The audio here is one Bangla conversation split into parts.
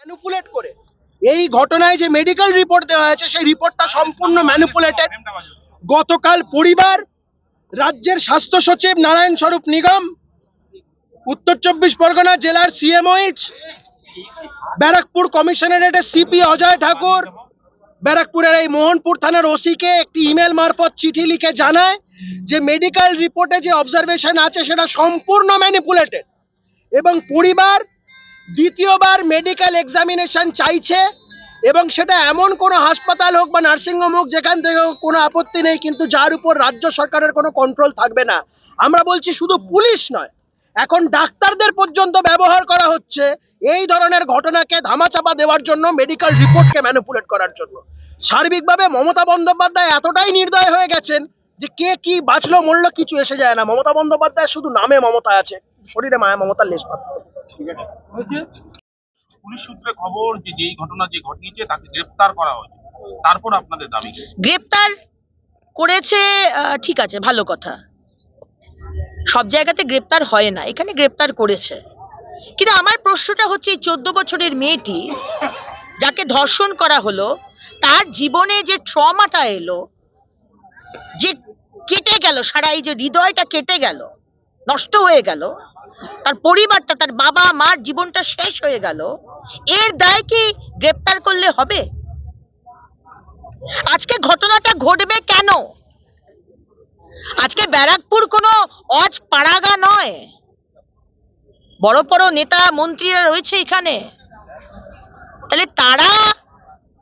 ম্যানুপুলেট করে। এই ঘটনায় যে মেডিকেল রিপোর্ট দেওয়া হয়েছে, সেই রিপোর্টটা সম্পূর্ণ ম্যানুপুলেটেড গতকাল পরিবার, রাজ্যের স্বাস্থ্য সচিব নারায়ণ স্বরূপ নিগম, উত্তর চব্বিশ পরগনা জেলার সিএমওইচ ব্যারাকপুর কমিশনারেটের সিপি অজয় ঠাকুর, ব্যারাকপুরের এই মোহনপুর থানার ওসিকে একটি ইমেল মারফত চিঠি লিখে জানায় যে মেডিকেল রিপোর্টে যে অবজারভেশন আছে, সেটা সম্পূর্ণ ম্যানিপুলেটেড এবং পরিবার দ্বিতীয়বার মেডিকেল এক্সামিনেশন চাইছে এবং সেটা এমন কোনো হাসপাতাল হোক বা নার্সিংহোম হোক, যেখান থেকে কোনো আপত্তি নেই, কিন্তু যার উপর রাজ্য সরকারের কোনো কন্ট্রোল থাকবে না। আমরা বলছি শুধু পুলিশ নয়, এখন ডাক্তারদের পর্যন্ত ব্যবহার করা হচ্ছে এই ধরনের ঘটনাকে ধামাচাপা দেওয়ার জন্য মেডিকেল রিপোর্টকে ম্যানিপুলেট করার জন্য। সার্বিকভাবে মমতা বন্দ্যোপাধ্যায় এতটাই নির্দয় হয়ে গেছেন যে কে কি বাঁচলো, মরলো, কিছু এসে যায় না। মমতা বন্দ্যোপাধ্যায় শুধু নামে মমতা আছে, শরীরে মায়া মমতার লেশ পুলিশ সূত্রে খবর যে যেই ঘটনা যে ঘটিয়েছে তাকে গ্রেপ্তার করা হয়েছে। তারপর আপনাদের দাবি গ্রেপ্তার করেছে ঠিক আছে, ভালো কথা। সব জায়গাতে গ্রেপ্তার হয় না, এখানে গ্রেপ্তার করেছে। কিন্তু আমার প্রশ্নটা হচ্ছে, এই চোদ্দ বছরের মেয়েটি যাকে ধর্ষণ করা হলো, তার জীবনে যে ট্রমাটা এলো, যে কেটে গেল, সারা এই যে হৃদয়টা কেটে গেল, নষ্ট হয়ে গেল তার পরিবারটা, তার বাবা, মার জীবনটা শেষ হয়ে গেল। এর দায় কি গ্রেপ্তার করলে হবে? আজকে ঘটনাটা ঘটবে কেন? আজকে ব্যারাকপুর কোনো অজ পাড়াগা নয়। বড় বড় নেতা, মন্ত্রীরা রয়েছে এখানে। তাহলে তারা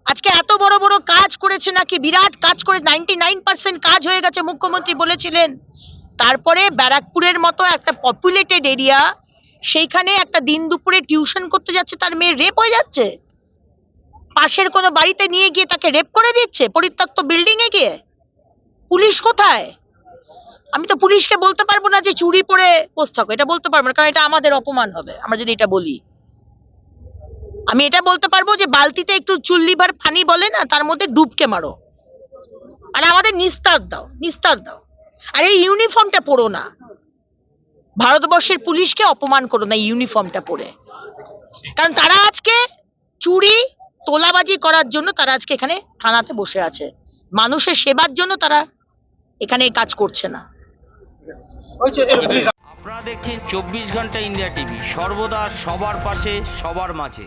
আজকে এত বড় বড় কাজ করেছে নাকি? বিরাট কাজ করে নাইনটি নাইন পার্সেন্ট কাজ হয়ে গেছে, মুখ্যমন্ত্রী বলেছিলেন। তারপরে ব্যারাকপুরের মতো একটা পপুলেটেড এরিয়া সেইখানে একটা দিন দুপুরে টিউশন করতে যাচ্ছে, তার মেয়ে রেপ হয়ে যাচ্ছে। পাশের কোনো বাড়িতে নিয়ে গিয়ে তাকে রেপ করে দিচ্ছে, পরিত্যক্ত বিল্ডিং এ গিয়ে। পুলিশ কোথায়? আমি তো পুলিশকে বলতে পারব না যে চুরি পরে বসে থাকো, এটা বলতে পারব না, কারণ এটা আমাদের অপমান হবে, আমরা যদি এটা বলি। আমি এটা বলতে পারব যে বালতিতে একটু চুল্লিভার পানি বলে না, তার মধ্যে ডুবকে মারো। আর আমাদের নিস্তার দাও নিস্তার দাও। আর এই ইউনিফর্মটা পরো না। ভারতবর্ষের পুলিশকে অপমান করো না ইউনিফর্মটা পরে। কারণ তারা আজকে চুরি তোলাবাজি করার জন্য তারা আজকে এখানে থানাতে বসে আছে। মানুষের সেবার জন্য তারা এখানে কাজ করছে না। আপনারা দেখছেন চব্বিশ ঘণ্টা ইন্ডিয়া টিভি সর্বদা সবার পাশে সবার মাঝে।